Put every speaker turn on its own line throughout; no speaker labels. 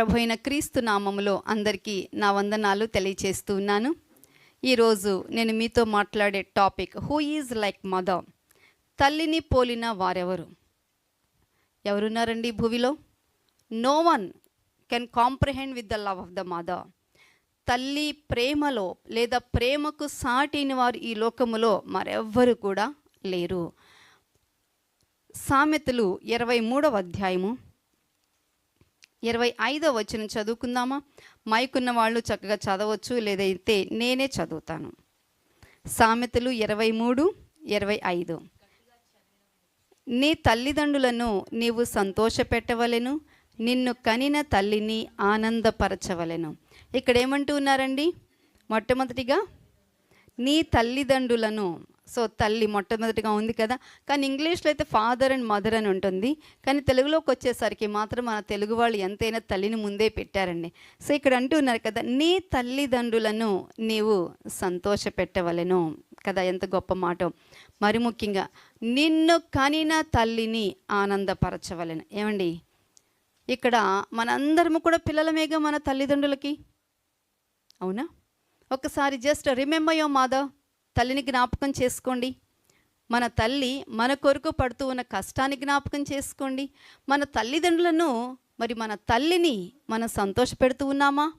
ప్రభు అయిన క్రీస్తు నామములో అందరికీ నా వందనాలు తెలియచేస్తూ ఉన్నాను. ఈరోజు నేను మీతో మాట్లాడే topic who is like mother తల్లిని పోలిన వారెవరు? ఎవరున్నారండి భూమిలో? No one can comprehend with the love of the mother తల్లి ప్రేమలో లేదా ప్రేమకు సాటిని వారు ఈ లోకములో మరెవ్వరు కూడా లేరు. సామెతలు ఇరవై మూడవ అధ్యాయము ఇరవై ఐదో వచ్చిన చదువుకుందామా? మైకున్న వాళ్ళు చక్కగా చదవచ్చు లేదైతే నేనే చదువుతాను. సామెతలు ఇరవై మూడు ఇరవై ఐదు. నీ తల్లిదండ్రులను నీవు సంతోషపెట్టవలెను నిన్ను కనిన తల్లిని ఆనందపరచవలెను. ఇక్కడ ఏమంటూ ఉన్నారండి? మొట్టమొదటిగా నీ తల్లిదండ్రులను సో తల్లి మొట్టమొదటిగా ఉంది కదా. కానీ ఇంగ్లీష్లో అయితే ఫాదర్ అండ్ మదర్ అని ఉంటుంది. కానీ తెలుగులోకి వచ్చేసరికి మాత్రం మన తెలుగు వాళ్ళు ఎంతైనా తల్లిని ముందే పెట్టారండి. సో ఇక్కడ అంటున్నారు కదా నీ తల్లిదండ్రులను నీవు సంతోష పెట్టవలను కదా ఎంత గొప్ప మాట. మరి ముఖ్యంగా నిన్ను కనిన తల్లిని ఆనందపరచవలెను ఏమండి? ఇక్కడ మనందరము కూడా పిల్లలమేగా మన తల్లిదండ్రులకి? అవునా? ఒకసారి జస్ట్ రిమెంబర్ యో మాధవ్ తల్లిని జ్ఞాపకం చేసుకోండి. మన తల్లి మన కొరకు పడుతూ ఉన్న కష్టాన్ని జ్ఞాపకం చేసుకోండి. మన తల్లిదండ్రులను మరి మన తల్లిని మనం సంతోషపెడుతూ ఉన్నామా?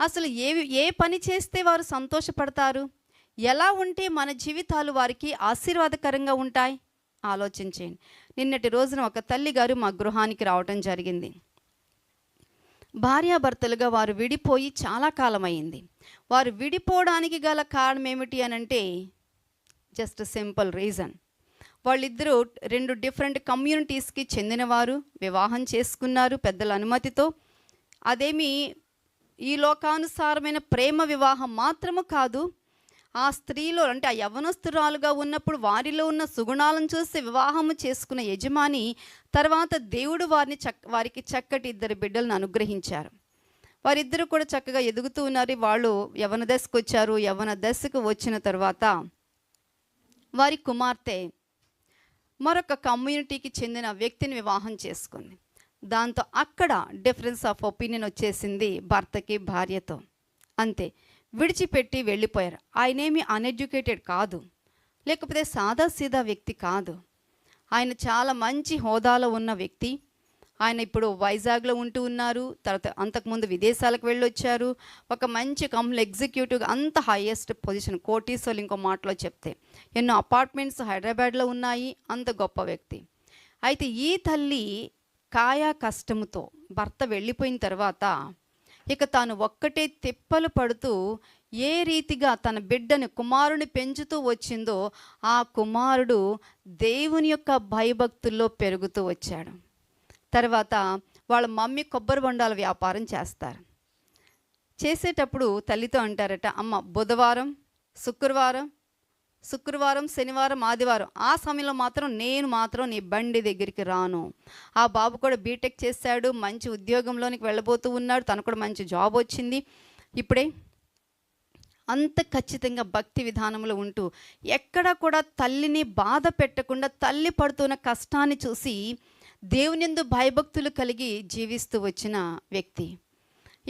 అసలు ఏ ఏ పని చేస్తే వారు సంతోషపడతారు? ఎలా ఉంటే మన జీవితాలు వారికి ఆశీర్వాదకరంగా ఉంటాయి? ఆలోచించేయండి. నిన్నటి రోజున ఒక తల్లి గారు మా గృహానికి రావటం జరిగింది. భార్యాభర్తలుగా వారు విడిపోయి చాలా కాలం అయింది వారు విడిపోవడానికి గల కారణం ఏమిటి అని అంటే జస్ట్ సింపుల్ రీజన్ వాళ్ళిద్దరూ రెండు డిఫరెంట్ కమ్యూనిటీస్కి చెందినవారు వివాహం చేసుకున్నారు పెద్దల అనుమతితో. అదేమి ఈ లోకానుసారమైన ప్రేమ వివాహం మాత్రము కాదు ఆ స్త్రీలో అంటే ఆ యవనస్తురాలుగా ఉన్నప్పుడు వారిలో ఉన్న సుగుణాలను చూసి వివాహము చేసుకున్న యజమాని తర్వాత దేవుడు వారిని చక్ వారికి చక్కటి ఇద్దరు బిడ్డలను అనుగ్రహించారు. వారిద్దరూ కూడా చక్కగా ఎదుగుతూ ఉన్నారు. వాళ్ళు యవన దశకు వచ్చారు. యవన దశకు వచ్చిన తర్వాత వారి కుమార్తె మరొక కమ్యూనిటీకి చెందిన వ్యక్తిని వివాహం చేసుకుంది. దాంతో అక్కడ డిఫరెన్స్ ఆఫ్ ఒపీనియన్ వచ్చేసింది భర్తకి భార్యతో. అంతే. విడిచిపెట్టి వెళ్ళిపోయారు. ఆయనేమి అన్ఎడ్యుకేటెడ్ కాదు. లేకపోతే సాదా సీదా వ్యక్తి కాదు. ఆయన చాలా మంచి హోదాలో ఉన్న వ్యక్తి. ఆయన ఇప్పుడు వైజాగ్లో ఉంటూ ఉన్నారు. తర్వాత అంతకుముందు విదేశాలకు వెళ్ళొచ్చారు. ఒక మంచి కంపెనీ ఎగ్జిక్యూటివ్ అంత హైయెస్ట్ పొజిషన్ కోటీశ్వర్లు ఇంకో మాటలో చెప్తే ఎన్నో అపార్ట్మెంట్స్ హైదరాబాద్లో ఉన్నాయి. అంత గొప్ప వ్యక్తి. అయితే ఈ తల్లి కాయా కష్టముతో భర్త వెళ్ళిపోయిన తర్వాత ఇక తాను ఒక్కటే తిప్పలు పడుతూ ఏ రీతిగా తన బిడ్డని కుమారుని పెంచుతూ వచ్చిందో ఆ కుమారుడు దేవుని యొక్క భయభక్తుల్లో పెరుగుతూ వచ్చాడు. తర్వాత వాళ్ళ మమ్మీ కొబ్బరి బొండాల వ్యాపారం చేస్తారు. చేసేటప్పుడు తల్లితో అంటారట అమ్మ బుధవారం శుక్రవారం శుక్రవారం శనివారం ఆదివారం. ఆ సమయంలో మాత్రం నేను మాత్రం నీ బండి దగ్గరికి రాను. ఆ బాబు కూడా బీటెక్ చేశాడు మంచి ఉద్యోగంలోనికి వెళ్ళబోతూ ఉన్నాడు తనకు కూడా మంచి జాబ్ వచ్చింది. ఇప్పుడే అంత ఖచ్చితంగా భక్తి విధానంలో ఉంటూ ఎక్కడ కూడా తల్లిని బాధ పెట్టకుండా తల్లి పడుతున్న కష్టాన్ని చూసి దేవునిందు భయభక్తులు కలిగి జీవిస్తూ వచ్చిన వ్యక్తి.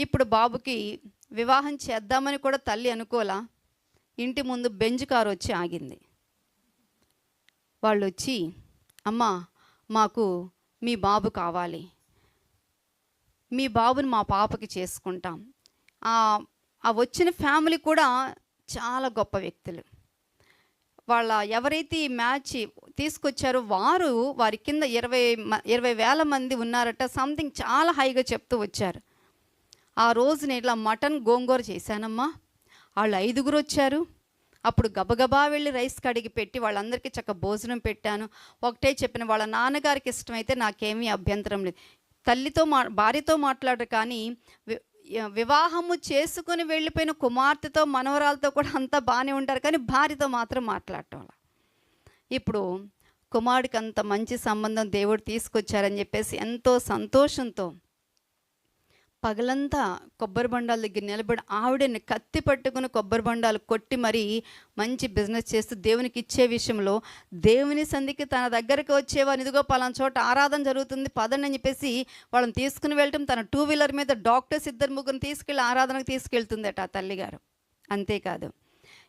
ఇప్పుడు బాబుకి వివాహం చేద్దామని కూడా తల్లి అనుకోలా? ఇంటి ముందు బెంజ్ కారు వచ్చి ఆగింది. వాళ్ళు వచ్చి అమ్మా మాకు మీ బాబు కావాలి. మీ బాబుని మా పాపకి చేసుకుంటాం. ఆ వచ్చిన ఫ్యామిలీ కూడా చాలా గొప్ప వ్యక్తులు. వాళ్ళ ఎవరైతే ఈ మ్యాచ్ తీసుకొచ్చారో వారు వారి కింద ఇరవై మ- ఇరవై వేల మంది ఉన్నారట సంథింగ్ చాలా హైగా చెప్తూ వచ్చారు. ఆ రోజు నేను ఇట్లా మటన్ గోంగూర చేశానమ్మా. వాళ్ళు ఐదుగురు వచ్చారు. అప్పుడు గబగబా వెళ్ళి రైస్ కడిగి పెట్టి వాళ్ళందరికీ చక్క భోజనం పెట్టాను. ఒకటే చెప్పిన వాళ్ళ నాన్నగారికి ఇష్టమైతే నాకేమీ అభ్యంతరం లేదు. తల్లితో మా భార్యతో మాట్లాడరు కానీ వివాహము చేసుకుని వెళ్ళిపోయిన కుమార్తెతో మనవరాలతో కూడా అంతా బాగానే ఉంటారు కానీ భార్యతో మాత్రం మాట్లాడటం అలా. ఇప్పుడు కుమారుడికి అంత మంచి సంబంధం దేవుడు తీసుకొచ్చారని చెప్పేసి ఎంతో సంతోషంతో పగలంతా కొబ్బరి బండాల దగ్గర నిలబడి ఆవిడని కత్తి పట్టుకుని కొబ్బరి బండాలు కొట్టి మరీ మంచి బిజినెస్ చేస్తూ దేవునికి ఇచ్చే విషయంలో దేవుని సంధికి తన దగ్గరికి వచ్చేవారు. ఇదిగో పలానా చోట ఆరాధన జరుగుతుంది పదండి అని చెప్పేసి వాళ్ళని తీసుకుని వెళ్ళటం తన టూ వీలర్ మీద డాక్టర్స్ ఇద్దరు ముగ్గురు తీసుకెళ్ళి ఆరాధనకు తీసుకెళ్తుందట ఆ తల్లిగారు. అంతేకాదు.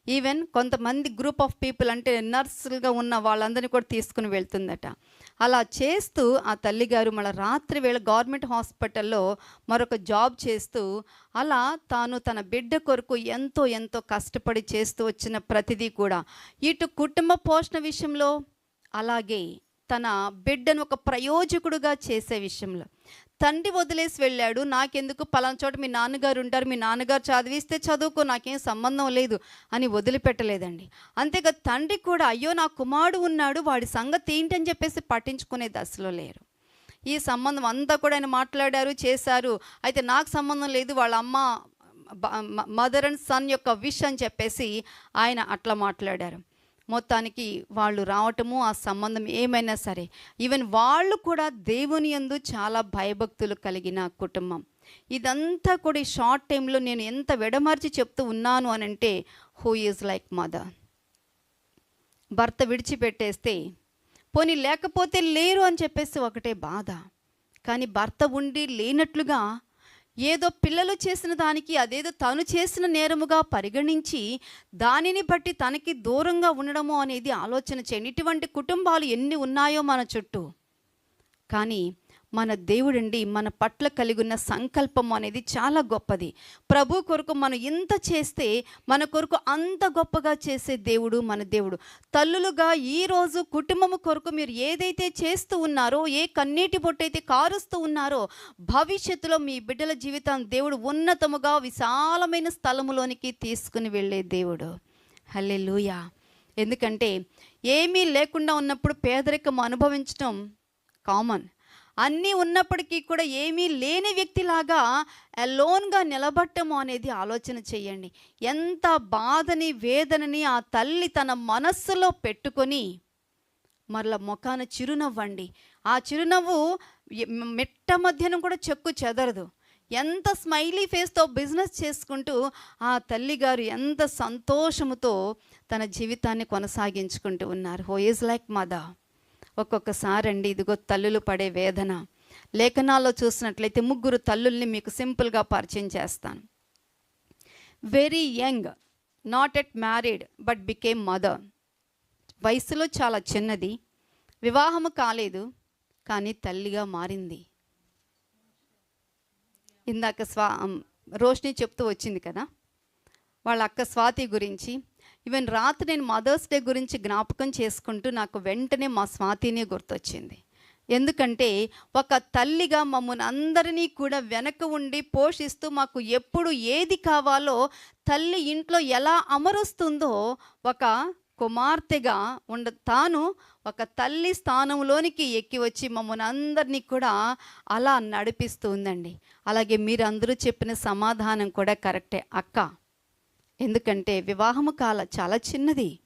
ఈవెన్ కొంతమంది గ్రూప్ ఆఫ్ పీపుల్ అంటే నర్సులుగా ఉన్న వాళ్ళందరినీ కూడా తీసుకుని వెళ్తుందట. అలా చేస్తూ ఆ తల్లిగారు మళ్ళీ రాత్రి వేళ గవర్నమెంట్ హాస్పిటల్లో మరొక జాబ్ చేస్తూ అలా తాను తన బిడ్డ కొరకు ఎంతో ఎంతో కష్టపడి చేస్తూ వచ్చిన ప్రతిదీ కూడా. ఇటు కుటుంబ పోషణ విషయంలో అలాగే తన బిడ్డను ఒక ప్రయోజకుడుగా చేసే విషయంలో. తండ్రి వదిలేసి వెళ్ళాడు. నాకెందుకు? పలానా చోట మీ నాన్నగారు ఉంటారు. మీ నాన్నగారు చదివిస్తే చదువుకో నాకేం సంబంధం లేదు అని వదిలిపెట్టలేదండి. అంతేగా తండ్రి కూడా అయ్యో నా కుమారుడు ఉన్నాడు. వాడి సంగతి ఏంటని చెప్పేసి పట్టించుకునే దశలో లేరు. ఈ సంబంధం అంతా కూడా ఆయన మాట్లాడారు చేశారు. అయితే నాకు సంబంధం లేదు. వాళ్ళ అమ్మ మదర్ అండ్ సన్ యొక్క విష్ అని చెప్పేసి ఆయన అట్లా మాట్లాడారు. మొత్తానికి వాళ్ళు రావటము ఆ సంబంధం ఏమైనా సరే ఈవెన్ వాళ్ళు కూడా దేవుని యందు చాలా భయభక్తులు కలిగిన కుటుంబం. ఇదంతా కూడా ఈ షార్ట్ టైంలో నేను ఎంత విడమర్చి చెప్తూ ఉన్నాను అని అంటే హూ ఈజ్ లైక్ మదర్? భర్త విడిచిపెట్టేస్తే పోనీ లేకపోతే లేరు అని చెప్పేసి ఒకటే బాధ. కానీ భర్త ఉండి లేనట్లుగా ఏదో పిల్లలు చేసిన దానికి అదేదో తను చేసిన నేరముగా పరిగణించి దానిని బట్టి తనకి దూరంగా ఉండడము అనేది ఆలోచన చేయండి. ఇటువంటి కుటుంబాలు ఎన్ని ఉన్నాయో మన చుట్టూ. కానీ మన దేవుడండి మన పట్ల కలిగి ఉన్న సంకల్పం అనేది చాలా గొప్పది. ప్రభు కొరకు మనం ఇంత చేస్తే మన కొరకు అంత గొప్పగా చేసే దేవుడు మన దేవుడు. తల్లులుగా ఈరోజు కుటుంబము కొరకు మీరు ఏదైతే చేస్తూ ఉన్నారో ఏ కన్నీటి పొట్టయితే కారుస్తూ ఉన్నారో భవిష్యత్తులో మీ బిడ్డల జీవితం దేవుడు ఉన్నతముగా విశాలమైన స్థలములోనికి తీసుకుని వెళ్ళే దేవుడు. హలే లూయా ఎందుకంటే ఏమీ లేకుండా ఉన్నప్పుడు పేదరికం అనుభవించడం కామన్ అన్నీ ఉన్నప్పటికీ కూడా ఏమీ లేని వ్యక్తిలాగా అలోన్గా నిలబట్టము అనేది ఆలోచన చేయండి. ఎంత బాధని వేదనని ఆ తల్లి తన మనస్సులో పెట్టుకొని మరల ముఖాన చిరునవ్వండి. ఆ చిరునవ్వు మిట్ట మధ్యన కూడా చెక్కు చెదరదు. ఎంత స్మైలీ ఫేస్తో బిజినెస్ చేసుకుంటూ ఆ తల్లిగారు ఎంత సంతోషముతో తన జీవితాన్ని కొనసాగించుకుంటూ ఉన్నారు. హో ఈజ్ లైక్ మదర్. ఒక్కొక్కసారి అండి ఇదిగో తల్లులు పడే వేదన. లేఖనాల్లో చూసినట్లయితే ముగ్గురు తల్లుల్ని మీకు సింపుల్గా పరిచయం చేస్తాను. Very young not at married but became mother వయసులో చాలా చిన్నది. వివాహము కాలేదు కానీ తల్లిగా మారింది. ఇందాక స్వా రోషిని చెప్తూ వచ్చింది కదా? వాళ్ళ అక్క స్వాతి గురించి ఈవెన్ రాత్రి నేను మదర్స్ డే గురించి జ్ఞాపకం చేసుకుంటూ నాకు వెంటనే మా స్వాతినే గుర్తొచ్చింది. ఎందుకంటే ఒక తల్లిగా మమ్మల్ని అందరినీ కూడా వెనక ఉండి పోషిస్తూ మాకు ఎప్పుడు ఏది కావాలో తల్లి ఇంట్లో ఎలా అమరుస్తుందో ఒక కుమార్తెగా ఉండ తాను ఒక తల్లి స్థానంలోనికి ఎక్కి వచ్చి మమ్మల్ని అందరినీ కూడా అలా నడిపిస్తూ ఉందండి. అలాగే మీరందరూ చెప్పిన సమాధానం కూడా కరెక్టే. అక్క ఎందుకంటే వివాహము కాల చాలా చిన్నది.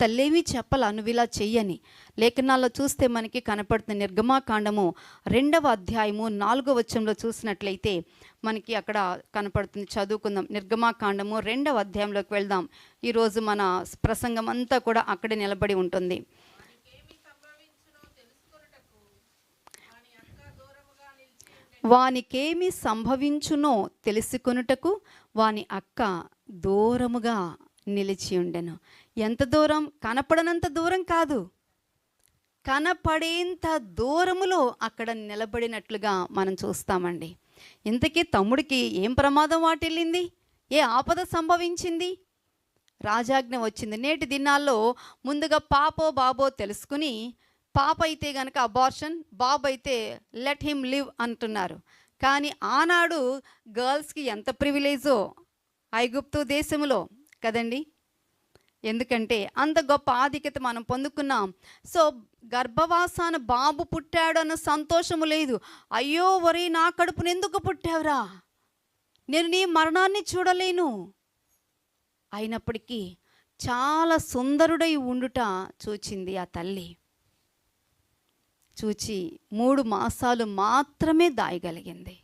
తల్లేమీ చెప్పాల ఇలా చెయ్యని. లేఖనాల్లో చూస్తే మనకి కనపడుతున్న నిర్గమాకాండము రెండవ అధ్యాయము నాలుగవ వచ్చంలో చూసినట్లయితే మనకి అక్కడ కనపడుతుంది. చదువుకుందాం. నిర్గమాకాండము రెండవ అధ్యాయంలోకి వెళ్దాం. ఈరోజు మన ప్రసంగం అంతా కూడా అక్కడే నిలబడి ఉంటుంది. వానికేమి సంభవించునో తెలుసుకొనుటకు వాని అక్క దూరముగా నిలిచి ఉండెను. ఎంత దూరం? కనపడనంత దూరం కాదు. కనపడేంత దూరములో అక్కడ నిలబడినట్లుగా మనం చూస్తామండి. ఇంతకీ తమ్ముడికి ఏం ప్రమాదం వాటిల్లింది? ఏ ఆపద సంభవించింది? రాజాజ్ఞ వచ్చింది. నేటి దినాల్లో ముందుగా పాపో బాబో తెలుసుకుని పాప అయితే గనక అబార్షన్ బాబు అయితే లెట్ హిమ్ లివ్ అంటున్నారు. కానీ ఆనాడు గర్ల్స్కి ఎంత ప్రివిలేజో ఐగుప్తు దేశములో కదండి? ఎందుకంటే అంత గొప్ప ఆధిక్యత మనం పొందుకున్నాం. సో గర్భవాసాన బాబు పుట్టాడు అన్న సంతోషము లేదు. అయ్యో ఒరే నా కడుపును ఎందుకు పుట్టావురా? నేను నీ మరణాన్ని చూడలేను. అయినప్పటికీ చాలా సుందరుడై ఉండుట చూచింది ఆ తల్లి. చూచి మూడు మాసాలు మాత్రమే దాయగలిగింది.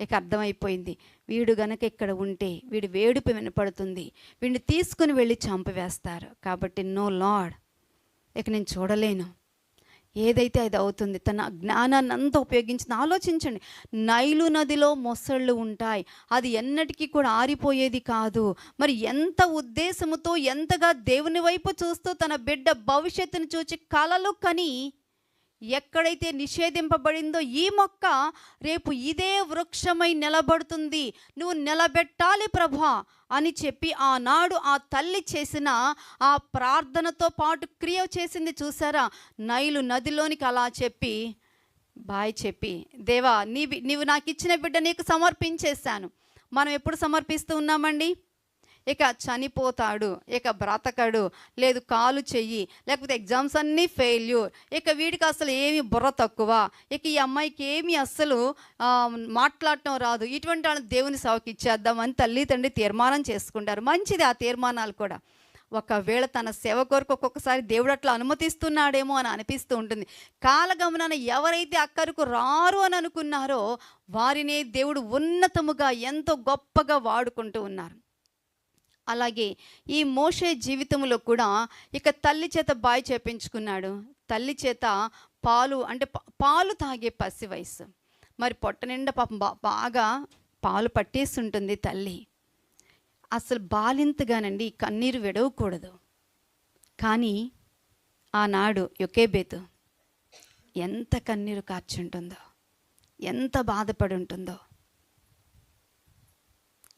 ఇక అర్థమైపోయింది. వీడు గనక ఇక్కడ ఉంటే వీడి వేడుపు వినపడుతుంది. వీడిని తీసుకుని వెళ్ళి చంపివేస్తారు. కాబట్టి నో లాడ్ ఇక నేను చూడలేను. ఏదైతే అది అవుతుంది తన జ్ఞానాన్ని అంతా ఉపయోగించింది ఆలోచించండి. నైలు నదిలో మొసళ్ళు ఉంటాయి. అది ఎన్నటికీ కూడా ఆరిపోయేది కాదు. మరి ఎంత ఉద్దేశముతో ఎంతగా దేవుని వైపు చూస్తూ తన బిడ్డ భవిష్యత్తును చూచి కలలు కని ఎక్కడైతే నిషేధింపబడిందో ఈ మొక్క రేపు ఇదే వృక్షమై నిలబడుతుంది. నువ్వు నిలబెట్టాలి ప్రభా అని చెప్పి ఆనాడు ఆ తల్లి చేసిన ఆ ప్రార్థనతో పాటు క్రియ చేసింది చూసారా? నైలు నదిలోనికి అలా చెప్పి బాయ్ చెప్పి దేవా నీవి నీవు నాకు ఇచ్చిన బిడ్డ నీకు సమర్పించేశాను. మనం ఎప్పుడు సమర్పిస్తూ ఉన్నామండి? ఇక చనిపోతాడు ఇక బ్రతకడు లేదు కాలు చెయ్యి లేకపోతే ఎగ్జామ్స్ అన్నీ ఫెయిల్యూర్. ఇక వీడికి అసలు ఏమి బుర్ర తక్కువ. ఇక ఈ అమ్మాయికి ఏమి అస్సలు మాట్లాడటం రాదు. ఇటువంటి వాళ్ళని దేవుని సేవకి ఇచ్చేద్దామని తల్లి తండ్రి తీర్మానం చేసుకుంటారు. మంచిది ఆ తీర్మానాలు కూడా. ఒకవేళ తన సేవ కొరకు ఒక్కొక్కసారి దేవుడు అట్లా అనుమతిస్తున్నాడేమో అని అనిపిస్తూ ఉంటుంది. కాలగమనాన ఎవరైతే అక్కరకు రారు అని అనుకున్నారో వారినే దేవుడు ఉన్నతముగా ఎంతో గొప్పగా వాడుకుంటూ ఉన్నారు. అలాగే ఈ మోషే జీవితంలో కూడా ఇక తల్లి చేత బాయ్ చేపించుకున్నాడు. తల్లి చేత పాలు అంటే పాలు తాగే పసి వయసు మరి పొట్ట నిండా పాపం బా- బాగా పాలు పట్టేస్తుంటుంది తల్లి. అసలు బాలింతగానండి కన్నీరు విడవకూడదు. కానీ ఆనాడు యొకేబేతు ఎంత కన్నీరు కార్చుంటుందో ఎంత బాధపడి ఉంటుందో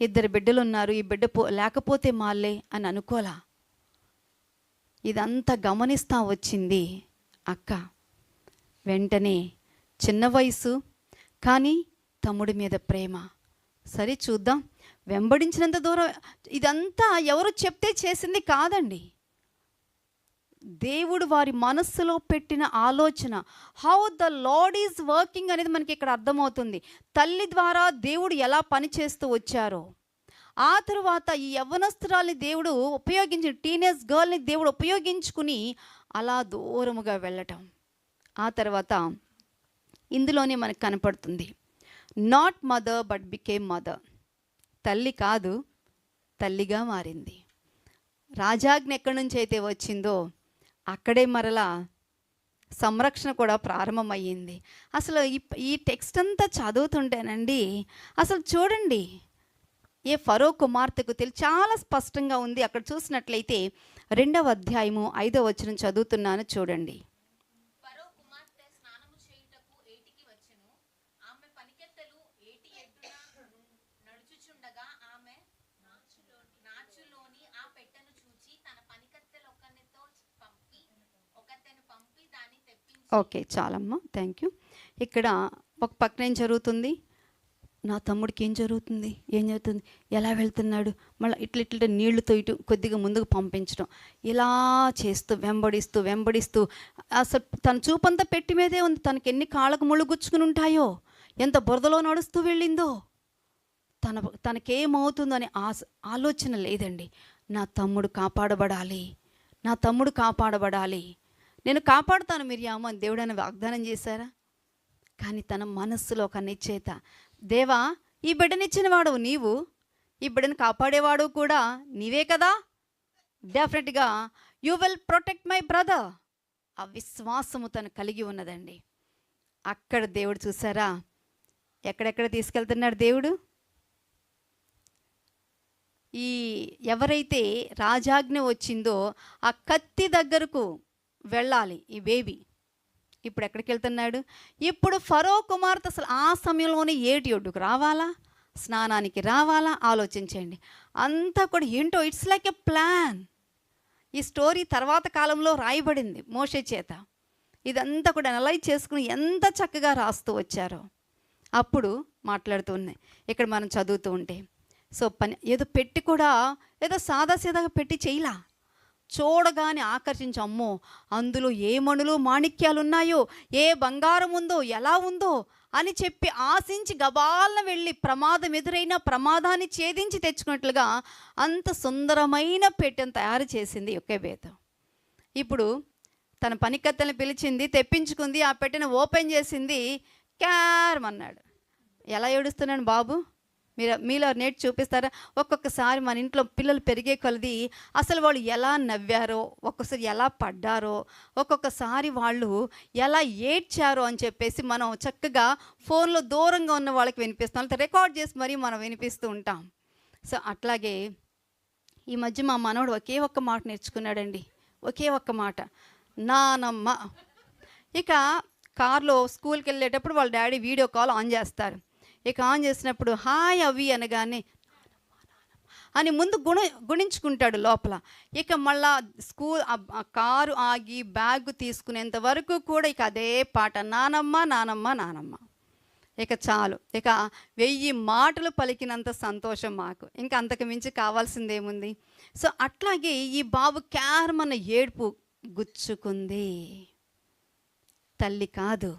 ఇద్దరు బిడ్డలు ఉన్నారు ఈ బిడ్డ పో లేకపోతే మాల్లే అని అనుకోలా. ఇదంతా గమనిస్తా వచ్చింది అక్క. వెంటనే చిన్న వయసు కానీ తమ్ముడి మీద ప్రేమ. సరే చూద్దాం. వెంబడించినంత దూరం ఇదంతా ఎవరు చెప్తే చేసింది కాదండి. దేవుడు వారి మనస్సులో పెట్టిన ఆలోచన how the Lord is working అనేది మనకి ఇక్కడ అర్థమవుతుంది. తల్లి ద్వారా దేవుడు ఎలా పనిచేస్తూ వచ్చారో. ఆ తరువాత ఈ యవ్వనస్తురాల్ని దేవుడు ఉపయోగించిన టీనేజ్ గర్ల్ని దేవుడు ఉపయోగించుకుని అలా దూరముగా వెళ్ళటం. ఆ తర్వాత ఇందులోనే మనకు కనపడుతుంది not mother but became mother తల్లి కాదు తల్లిగా మారింది. రాజాజ్ఞ ఎక్కడి నుంచి అయితే వచ్చిందో అక్కడే మరలా సంరక్షణ కూడా ప్రారంభమయ్యింది. అసలు ఈ ఈ టెక్స్ట్ అంతా చదువుతుంటేనండి అసలు చూడండి ఏ ఫరో కుమార్తెకు తెలి చాలా స్పష్టంగా ఉంది. అక్కడ చూసినట్లయితే రెండవ అధ్యాయము ఐదవ వచ్చిన చదువుతున్నాను చూడండి
ఫరో కుమార్తె స్నానము చేయుటకు ఏటికి వచ్చెను ఆమె పనికెత్తెలు ఏటి ఎడ్డున నడుచుచుండగా ఆమె నాచులోని ఆ పెట్టెను చూచి తన పనికత్తెలొకనితో పంపి ఒకతెను పంపి దాన్ని తెప్పించి
ఓకే చాలమ్మా థ్యాంక్ యూ. ఇక్కడ ఒక పక్కన ఏం జరుగుతుంది? నా తమ్ముడికి ఏం జరుగుతుంది? ఏం జరుగుతుంది? ఎలా వెళ్తున్నాడు? మళ్ళీ ఇట్లా ఇట్లా నీళ్ళతో ఇటు కొద్దిగా ముందుకు పంపించడం. ఇలా చేస్తూ వెంబడిస్తూ వెంబడిస్తూ అసలు తన చూపంతా పెట్టి మీదే ఉంది. తనకి ఎన్ని కాళ్ళకు ముళ్ళు గుచ్చుకుని ఉంటాయో? ఎంత బురదలో నడుస్తూ వెళ్ళిందో? తన తనకేమవుతుందని ఆశ ఆలోచన లేదండి. నా తమ్ముడు కాపాడబడాలి. నా తమ్ముడు కాపాడబడాలి. నేను కాపాడుతాను మిరియాము అని దేవుడు అని వాగ్దానం చేశారా? కానీ తన మనస్సులో ఒక నిశ్చేత దేవా ఈ బిడ్డనిచ్చిన వాడు నీవు ఈ బిడ్డను కాపాడేవాడు కూడా నీవే కదా? డెఫినెట్గా you will protect my brother. ఆ విశ్వాసము తను కలిగి ఉన్నదండి. అక్కడ దేవుడు చూసారా ఎక్కడెక్కడ తీసుకెళ్తున్నాడు దేవుడు? ఈ ఎవరైతే రాజాజ్ఞ వచ్చిందో ఆ కత్తి దగ్గరకు వెళ్ళాలి ఈ బేబీ. ఇప్పుడు ఎక్కడికి వెళ్తున్నాడు ఇప్పుడు ఫరో కుమార్తె అసలు ఆ సమయంలోనే ఏటి ఒడ్డుకు రావాలా? స్నానానికి రావాలా? ఆలోచించండి. అంతా కూడా ఏంటో ఇట్స్ లైక్ ఎ ప్లాన్ ఈ స్టోరీ తర్వాత కాలంలో రాయబడింది మోషే చేత. ఇదంతా కూడా అనలైజ్ చేసుకుని ఎంత చక్కగా రాస్తూ వచ్చారో. అప్పుడు మాట్లాడుతూ ఉన్నాయి. ఇక్కడ మనం చదువుతూ ఉంటే. సో పని ఏదో పెట్టి కూడా ఏదో సాదాసీదాగా పెట్టి చేయలా? చూడగానే ఆకర్షించి అమ్మో అందులో ఏ మణులు మాణిక్యాలు ఉన్నాయో ఏ బంగారం ఉందో ఎలా ఉందో అని చెప్పి ఆశించి గబాలన వెళ్ళి ప్రమాదం ఎదురైన ప్రమాదాన్ని ఛేదించి తెచ్చుకున్నట్లుగా అంత సుందరమైన పెట్టెను తయారు చేసింది ఒకే బేతం ఇప్పుడు తన పనికత్తెలను పిలిచింది తెప్పించుకుంది ఆ పెట్టెను ఓపెన్ చేసింది క్యారమన్నాడు ఎలా ఏడుస్తున్నాడు బాబు? మీరు మీలో నేటి చూపిస్తారా? ఒక్కొక్కసారి మన ఇంట్లో పిల్లలు పెరిగే కొలది అసలు వాళ్ళు ఎలా నవ్వారో ఒక్కొక్కసారి ఎలా పడ్డారో ఒక్కొక్కసారి వాళ్ళు ఎలా ఏడ్చారో అని చెప్పేసి మనం చక్కగా ఫోన్లో దూరంగా ఉన్న వాళ్ళకి వినిపిస్తాం. రికార్డ్ చేసి మరీ మనం వినిపిస్తూ ఉంటాం. సో అట్లాగే ఈ మధ్య మా మనవడు ఒకే ఒక్క మాట నేర్చుకున్నాడండి. ఒకే ఒక్క మాట. నానమ్మ. ఇక కార్లో స్కూల్కి వెళ్ళేటప్పుడు వాళ్ళ డాడీ వీడియో కాల్ ఆన్ చేస్తారు. ఇక ఆన్ చేసినప్పుడు హాయ్ అవి అనగానే అని ముందు గుణ గుణించుకుంటాడు లోపల. ఇక మళ్ళా స్కూల్ ఆ- కారు ఆగి బ్యాగ్ తీసుకునేంత వరకు కూడా ఇక అదే పాట నానమ్మ నానమ్మ నానమ్మ ఇక చాలు. ఇక వెయ్యి మాటలు పలికినంత సంతోషం మాకు. ఇంకా అంతకు మించి కావాల్సిందేముంది? సో అట్లాగే ఈ బాబు క్యారమన్న ఏడుపు గుచ్చుకుంది. తల్లి కాదు.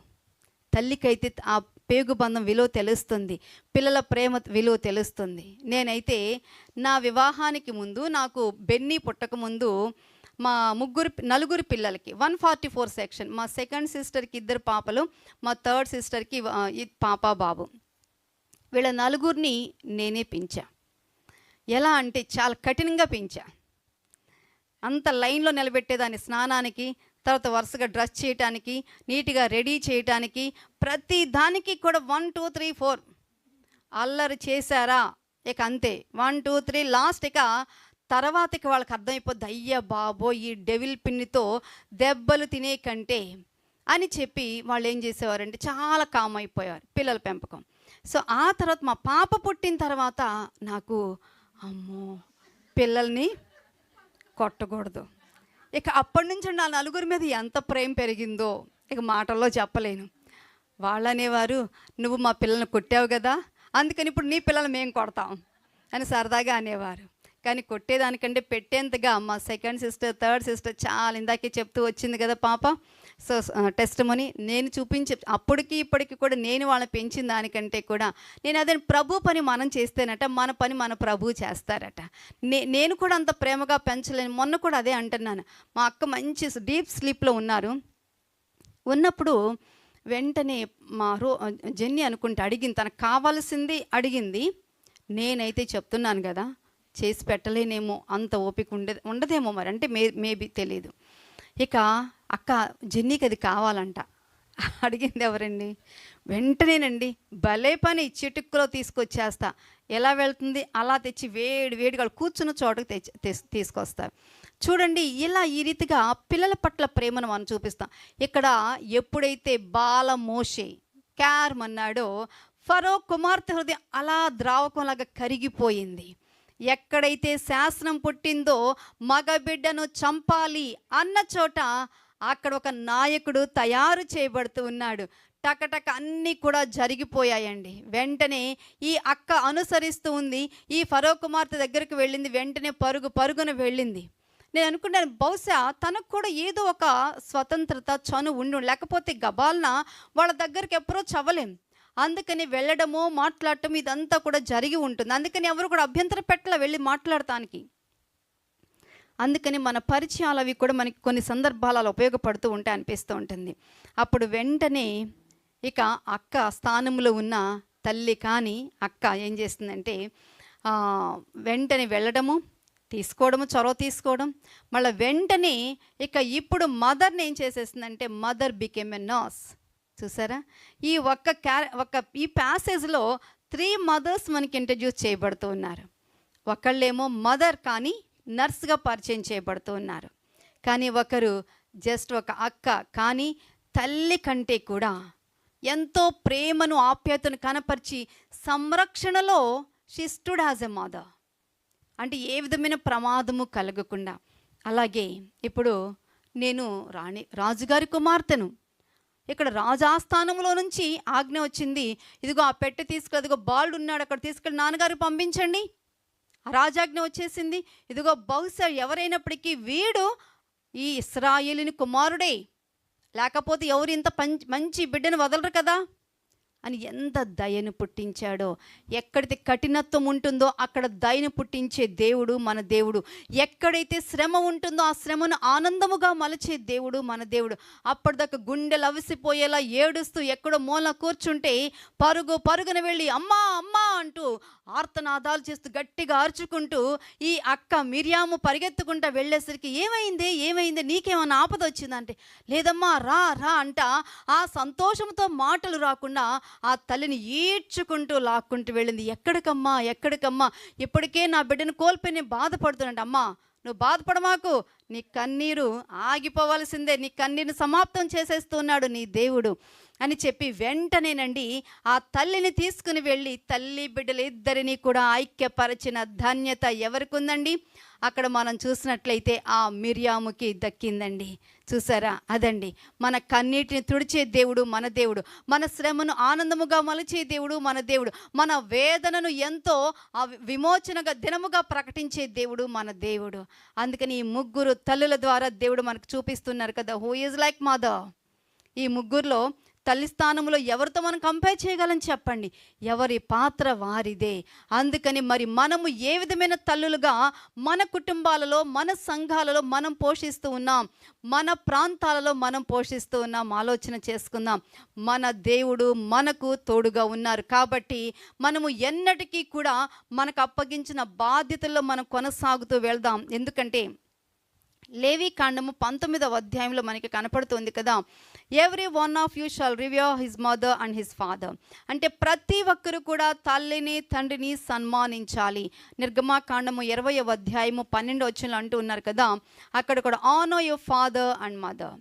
తల్లికైతే ఆ పేగు బంధం విలువ తెలుస్తుంది పిల్లల ప్రేమ విలువ తెలుస్తుంది. నేనైతే నా వివాహానికి ముందు నాకు బెన్నీ పుట్టకముందు మా ముగ్గురు నలుగురు పిల్లలకి వన్ ఫార్టీ ఫోర్ సెక్షన్ మా సెకండ్ సిస్టర్కి ఇద్దరు పాపలు మా థర్డ్ సిస్టర్కి పాప బాబు. వీళ్ళ నలుగురిని నేనే పెంచా. ఎలా అంటే చాలా కఠినంగా పెంచా. అంత లైన్లో నిలబెట్టేదాన్ని స్నానానికి తర్వాత వరుసగా డ్రెస్ చేయటానికి నీట్గా రెడీ చేయటానికి ప్రతి దానికి కూడా వన్ టూ త్రీ ఫోర్ అల్లరి చేశారా? ఇక అంతే. వన్ టూ త్రీ లాస్ట్ ఇక తర్వాత ఇక వాళ్ళకి అర్థమైపోద్ది అయ్యా బాబో ఈ డెవిల్ పిన్నితో దెబ్బలు తినే కంటే అని చెప్పి వాళ్ళు ఏం చేసేవారంటే చాలా కామ్ అయిపోయారు పిల్లల పెంపకం. సో ఆ తర్వాత మా పాప పుట్టిన తర్వాత నాకు అమ్మో పిల్లల్ని కొట్టకూడదు. ఇక అప్పటి నుంచి నా నలుగురి మీద ఎంత ప్రేమ పెరిగిందో ఇక మాటల్లో చెప్పలేను. వాళ్ళు అనేవారు నువ్వు మా పిల్లల్ని కొట్టావు కదా అందుకని ఇప్పుడు నీ పిల్లల్ని మేము కొడతాం అని సరదాగా అనేవారు. కానీ కొట్టేదానికంటే పెట్టేంతగా మా సెకండ్ సిస్టర్ థర్డ్ సిస్టర్ చాలా ఇందాకే చెప్తూ వచ్చింది కదా పాప సో టెస్ట్ మనీ నేను చూపించే అప్పటికి ఇప్పటికి కూడా నేను వాళ్ళని పెంచిన దానికంటే కూడా నేను అదే ప్రభు పని మనం చేస్తేనట మన పని మన ప్రభు చేస్తారట. నే నేను కూడా అంత ప్రేమగా పెంచలేను. మొన్న కూడా అదే అంటున్నాను. మా అక్క మంచి డీప్ స్లీప్లో ఉన్నారు. ఉన్నప్పుడు వెంటనే మా రో జెన్నీ అనుకుంటే అడిగింది. తనకు కావాల్సింది అడిగింది. నేనైతే చెప్తున్నాను కదా చేసి పెట్టలేనేమో అంత ఓపిక ఉండే ఉండదేమో మరి. అంటే మే మేబీ తెలియదు ఇక అక్క జెన్నీకి అది కావాలంట. అడిగింది ఎవరండి? వెంటనేనండి భలే పని చిటుక్కులో తీసుకొచ్చేస్తా. ఎలా వెళ్తుంది? అలా తెచ్చి వేడి వేడిగా కూర్చున్న చోటకి తెచ్చి తెస్- తీసుకొస్తారు చూడండి ఇలా ఈ రీతిగా పిల్లల పట్ల ప్రేమను మనం చూపిస్తాం. ఇక్కడ ఎప్పుడైతే బాల మోషే క్యార్మ్ అన్నాడో ఫరో కుమార్తె హృదయం అలా ద్రావకంలాగా కరిగిపోయింది. ఎక్కడైతే శాసనం పుట్టిందో మగబిడ్డను చంపాలి అన్న చోట అక్కడ ఒక నాయకుడు తయారు చేయబడుతూ ఉన్నాడు. టకటక అన్నీ కూడా జరిగిపోయాయండి. వెంటనే ఈ అక్క అనుసరిస్తూ ఉంది. ఈ ఫరో కుమార్తె దగ్గరికి వెళ్ళింది. వెంటనే పరుగు పరుగున వెళ్ళింది. నేను అనుకున్నాను బహుశా తనకు కూడా ఏదో ఒక స్వతంత్రత చను ఉండు లేకపోతే గబాల్న వాళ్ళ దగ్గరికి ఎప్పుడో చవలేం అందుకని వెళ్ళడము మాట్లాడటం ఇదంతా కూడా జరిగి ఉంటుంది. అందుకని ఎవరు కూడా అభ్యంతరం పెట్టలే వెళ్ళి మాట్లాడటానికి. అందుకని మన పరిచయాలు అవి కూడా మనకి కొన్ని సందర్భాలలో ఉపయోగపడుతూ ఉంటాయి అనిపిస్తూ ఉంటుంది. అప్పుడు వెంటనే ఇక అక్క స్థానంలో ఉన్న తల్లి కానీ అక్క ఏం చేస్తుందంటే వెంటనే వెళ్ళడము తీసుకోవడము చొరవ తీసుకోవడం మళ్ళీ వెంటనే ఇక ఇప్పుడు మదర్ని ఏం చేసేస్తుందంటే మదర్ బికెమ్ ఎ నాస్ చూసారా? ఈ ఒక్క క్యా ఒక ఈ ప్యాసేజ్లో త్రీ మదర్స్ మనకి ఇంట్రడ్యూస్ చేయబడుతూ ఉన్నారు. ఒకళ్ళేమో మదర్ కానీ నర్స్గా పరిచయం చేయబడుతూ ఉన్నారు. కానీ ఒకరు జస్ట్ ఒక అక్క కానీ తల్లి కంటే కూడా ఎంతో ప్రేమను ఆప్యాయతను కనపరిచి సంరక్షణలో షీ యాజ్ ఎ మదర్ అంటే ఏ విధమైన ప్రమాదము కలగకుండా. అలాగే ఇప్పుడు నేను రాణి రాజుగారి కుమార్తెను ఇక్కడ రాజాస్థానంలో నుంచి ఆజ్ఞ వచ్చింది. ఇదిగో ఆ పెట్టె తీసుకెళ్ళి ఇదిగో బాలుడు ఉన్నాడు అక్కడ తీసుకెళ్ళి నాన్నగారు పంపించండి. రాజాజ్ఞ వచ్చేసింది. ఇదిగో బహుశా ఎవరైనప్పటికీ వీడు ఈ ఇస్రాయేలిని కుమారుడే. లేకపోతే ఎవరు ఇంత పంచ్ మంచి బిడ్డను వదలరు కదా? అని ఎంత దయను పుట్టించాడో ఎక్కడైతే కఠినత్వం ఉంటుందో అక్కడ దయను పుట్టించే దేవుడు మన దేవుడు. ఎక్కడైతే శ్రమ ఉంటుందో ఆ శ్రమను ఆనందముగా మలచే దేవుడు మన దేవుడు. అప్పటిదాకా గుండెలు అవిసిపోయేలా ఏడుస్తూ ఎక్కడో మూల కూర్చుంటే పరుగు పరుగున వెళ్ళి అమ్మా అమ్మా అంటూ ఆర్తనాదాలు చేస్తూ గట్టిగా అరుచుకుంటూ ఈ అక్క మిరియాము పరిగెత్తుకుంటా వెళ్ళేసరికి ఏమైంది ఏమైంది నీకేమైనా ఆపద వచ్చిందంటే లేదమ్మా రా రా అంట ఆ సంతోషంతో మాటలు రాకుండా ఆ తల్లిని ఈడ్చుకుంటూ లాక్కుంటూ వెళ్ళింది. ఎక్కడికమ్మా ఎక్కడికమ్మా? ఇప్పటికే నా బిడ్డను కోల్పోయి నేను బాధపడుతున్నాడు అమ్మా నువ్వు బాధపడమాకు. నీ కన్నీరు ఆగిపోవలసిందే. నీ కన్నీరుని సమాప్తం చేసేస్తున్నాడు నీ దేవుడు అని చెప్పి వెంటనేనండి ఆ తల్లిని తీసుకుని వెళ్ళి తల్లి బిడ్డలు ఇద్దరిని కూడా ఐక్యపరచిన ధన్యత ఎవరికి ఉందండి అక్కడ మనం చూసినట్లయితే ఆ మిరియాముకి దక్కిందండి. చూసారా? అదండి. మన కన్నీటిని తుడిచే దేవుడు మన దేవుడు. మన శ్రమను ఆనందముగా మలిచే దేవుడు మన దేవుడు. మన వేదనను ఎంతో విమోచనగా దినముగా ప్రకటించే దేవుడు మన దేవుడు. అందుకని ఈ ముగ్గురు తల్లుల ద్వారా దేవుడు మనకు చూపిస్తున్నారు కదా. హూ ఈజ్ లైక్ మదర్ ఈ ముగ్గురులో తల్లి స్థానంలో ఎవరితో మనం కంపేర్ చేయగలం చెప్పండి? ఎవరి పాత్ర వారిదే. అందుకని మరి మనము ఏ విధమైన తల్లులుగా మన కుటుంబాలలో మన సంఘాలలో మనం పోషిస్తూ ఉన్నాం? మన ప్రాంతాలలో మనం పోషిస్తూ ఉన్నాం? ఆలోచన చేసుకుందాం. మన దేవుడు మనకు తోడుగా ఉన్నారు. కాబట్టి మనము ఎన్నటికీ కూడా మనకు అప్పగించిన బాధ్యతల్లో మనం కొనసాగుతూ వెళ్దాం. ఎందుకంటే లేవి కాండము పంతొమ్మిదవ అధ్యాయంలో మనకి కనపడుతుంది కదా. Every one of you shall review his mother and his father అంటే ప్రతి ఒక్కరు కూడా తల్లిని తండ్రిని సన్మానించాలి. నిర్గమాకాండము ఇరవయవ అధ్యాయము పన్నెండు వచ్చిన అంటూ ఉన్నారు కదా. అక్కడ కూడా honour your father and mother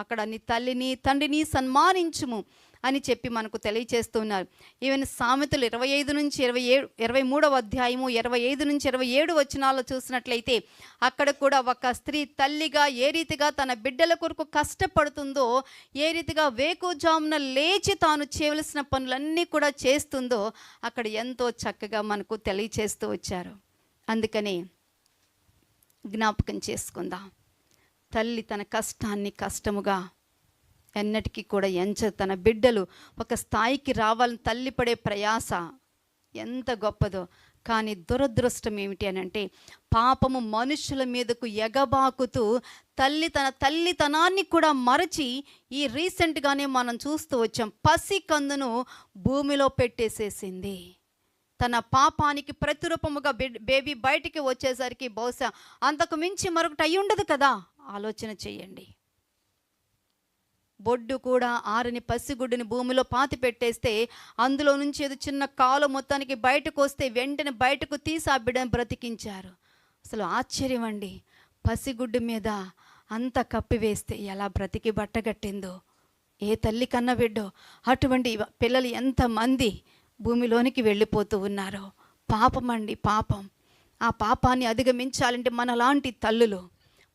అక్కడ నీ తల్లిని తండ్రిని సన్మానించుము. అని చెప్పి మనకు తెలియచేస్తున్నారు. ఈవెన్ సామెతలు ఇరవై ఐదు నుంచి ఇరవై ఏడు ఇరవై మూడవ అధ్యాయము ఇరవై ఐదు నుంచి ఇరవై ఏడు వచనాలు చూసినట్లయితే అక్కడ కూడా ఒక స్త్రీ తల్లిగా ఏ రీతిగా తన బిడ్డల కొరకు కష్టపడుతుందో ఏ రీతిగా వేకుజామున లేచి తాను చేయవలసిన పనులన్నీ కూడా చేస్తుందో అక్కడ ఎంతో చక్కగా మనకు తెలియచేస్తూ వచ్చారు. అందుకని జ్ఞాపకం చేసుకుందాం. తల్లి తన కష్టాన్ని కష్టముగా ఎన్నటికీ కూడా ఎంచ తన బిడ్డలు ఒక స్థాయికి రావాలని తల్లి పడే ప్రయాస ఎంత గొప్పదో. కానీ దురదృష్టం ఏమిటి అని అంటే పాపము మనుషుల మీదకు ఎగబాకుతూ తల్లి తన తల్లితనాన్ని కూడా మరచి ఈ రీసెంట్గానే మనం చూస్తూ వచ్చాం. పసి కందును భూమిలో పెట్టేసేసింది. తన పాపానికి ప్రతిరూపముగా బేబీ బయటికి వచ్చేసరికి బహుశా అంతకు మించి మరొకటి అయి ఉండదు కదా? ఆలోచన చేయండి. బొడ్డు కూడా ఆరని పసిగుడ్డుని భూమిలో పాతి పెట్టేస్తే అందులో నుంచి ఏదో చిన్న కాలు మొత్తానికి బయటకు వస్తే వెంటనే బయటకు తీసి ఆ బిడ్డను బ్రతికించారు. అసలు ఆశ్చర్యం అండి. పసిగుడ్డు మీద అంత కప్పివేస్తే ఎలా బ్రతికి బట్టగట్టిందో ఏ తల్లి కన్న బిడ్డో. అటువంటి పిల్లలు ఎంతమంది భూమిలోనికి వెళ్ళిపోతూ ఉన్నారో. పాపం అండి పాపం. ఆ పాపాన్ని అధిగమించాలంటే మనలాంటి తల్లులు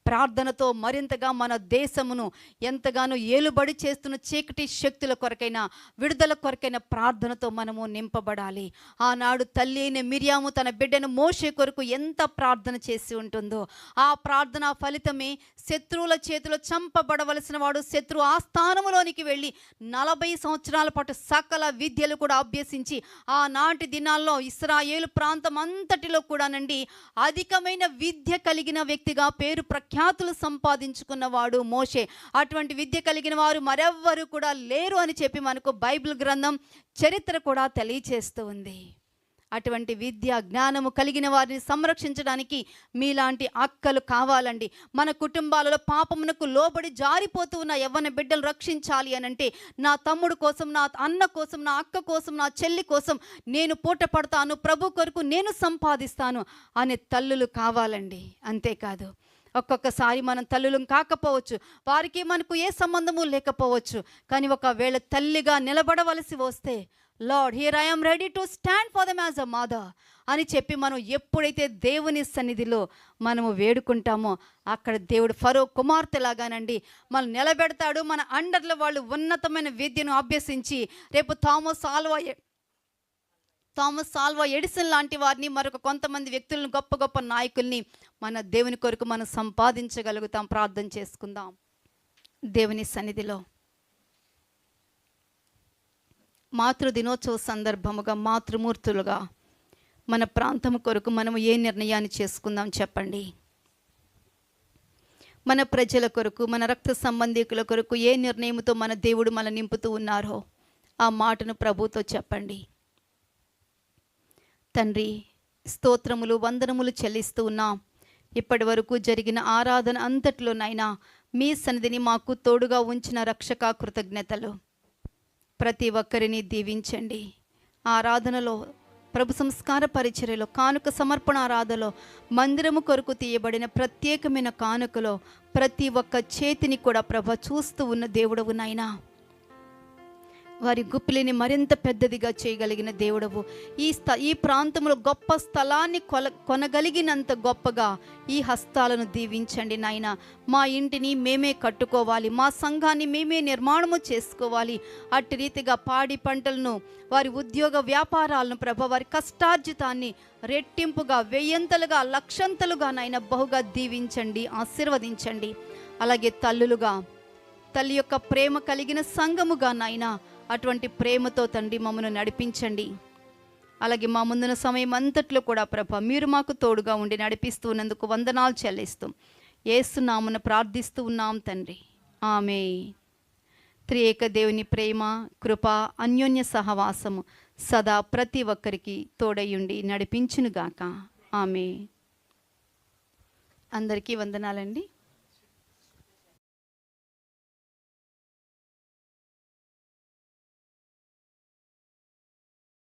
ప్రార్థనతో మరింతగా మన దేశమును ఎంతగానో ఏలుబడి చేస్తున్న చీకటి శక్తుల కొరకైన విడుదల కొరకైన ప్రార్థనతో మనము నింపబడాలి. ఆనాడు తల్లి అయిన మిరియాము తన బిడ్డను మోసే కొరకు ఎంత ప్రార్థన చేసి ఉంటుందో ఆ ప్రార్థన ఫలితమే శత్రువుల చేతిలో చంపబడవలసిన వాడు శత్రు ఆస్థానములోనికి వెళ్ళి నలభై సంవత్సరాల పాటు సకల విద్యలు కూడా అభ్యసించి ఆనాటి దినాల్లో ఇస్రాయేలు ప్రాంతం అంతటిలో కూడానండి అధికమైన విద్య కలిగిన వ్యక్తిగా పేరు ఖ్యాతులు సంపాదించుకున్నవాడు మోషే. అటువంటి విద్య కలిగిన వారు మరెవ్వరు కూడా లేరు అని చెప్పి మనకు బైబిల్ గ్రంథం చరిత్ర కూడా తెలియచేస్తూ ఉంది. అటువంటి విద్య జ్ఞానము కలిగిన వారిని సంరక్షించడానికి మీలాంటి అక్కలు కావాలండి. మన కుటుంబాలలో పాపమునకు లోబడి జారిపోతూ ఉన్న యవ్వన బిడ్డలు రక్షించాలి అని అంటే నా తమ్ముడు కోసం నా అన్న కోసం నా అక్క కోసం నా చెల్లి కోసం నేను పూట పడతాను ప్రభు కొరకు నేను సంపాదిస్తాను అనే తల్లులు కావాలండి. అంతేకాదు ఒక్కొక్కసారి మనం తల్లులం కాకపోవచ్చు వారికి మనకు ఏ సంబంధము లేకపోవచ్చు. కానీ ఒకవేళ తల్లిగా నిలబడవలసి వస్తే Lord here I'm ready to stand for them as a mother అని చెప్పి మనం ఎప్పుడైతే దేవుని సన్నిధిలో మనము వేడుకుంటామో అక్కడ దేవుడు ఫరో కుమార్తె లాగానండి మనం నిలబెడతాడు. మన అండర్లో వాళ్ళు ఉన్నతమైన విద్యను అభ్యసించి రేపు Thomas Alva Thomas Alva Edison లాంటి వారిని మరొక కొంతమంది వ్యక్తులను గొప్ప గొప్ప నాయకుల్ని మన దేవుని కొరకు మనం సంపాదించగలుగుతాం. ప్రార్థన చేసుకుందాం. దేవుని సన్నిధిలో మాతృ దినోత్సవ సందర్భముగా మాతృమూర్తులుగా మన ప్రాంతం కొరకు మనము ఏ నిర్ణయాన్ని చేసుకుందాం చెప్పండి. మన ప్రజల కొరకు మన రక్త సంబంధికుల కొరకు ఏ నిర్ణయంతో మన దేవుడు మన నింపుతూ ఉన్నారో ఆ మాటను ప్రభుతో చెప్పండి. తండ్రి స్తోత్రములు వందనములు చెల్లిస్తూ ఉన్నాం. ఇప్పటి వరకు జరిగిన ఆరాధన అంతట్లోనైనా మీ సన్నిధిని మాకు తోడుగా ఉంచిన రక్షక కృతజ్ఞతలు. ప్రతి ఒక్కరిని దీవించండి. ఆరాధనలో ప్రభు సంస్కార పరిచర్యలో కానుక సమర్పణ ఆరాధనలో మందిరము కొరకు తీయబడిన ప్రత్యేకమైన కానుకలో ప్రతి ఒక్క చేతిని కూడా ప్రభ చూస్తూ ఉన్న దేవుడవు నాయనా వారి గుప్పిలిని మరింత పెద్దదిగా చేయగలిగిన దేవుడవు. ఈ స్థ ఈ ప్రాంతంలో గొప్ప స్థలాన్ని కొల కొనగలిగినంత గొప్పగా ఈ హస్తాలను దీవించండి నాయన. మా ఇంటిని మేమే కట్టుకోవాలి. మా సంఘాన్ని మేమే నిర్మాణము చేసుకోవాలి. అట్టి రీతిగా పాడి పంటలను వారి ఉద్యోగ వ్యాపారాలను ప్రభ వారి కష్టార్జితాన్ని రెట్టింపుగా వెయ్యంతలుగా లక్షంతలుగా నాయన బహుగా దీవించండి ఆశీర్వదించండి. అలాగే తల్లులుగా తల్లి యొక్క ప్రేమ కలిగిన సంఘముగా నాయనా అటువంటి ప్రేమతో తండ్రి మమ్మను నడిపించండి. అలాగే మా ముందున సమయం అంతట్లో కూడా ప్రభ మీరు మాకు తోడుగా ఉండి నడిపిస్తూ ఉన్నందుకు వందనాలు చెల్లిస్తూ ఏసునామున ప్రార్థిస్తూ ఉన్నాం తండ్రి. ఆమె త్రియేక దేవుని ప్రేమ కృప అన్యోన్య సహవాసము సదా ప్రతి ఒక్కరికి తోడయుండి నడిపించునుగాక. ఆమె అందరికీ వందనాలండి.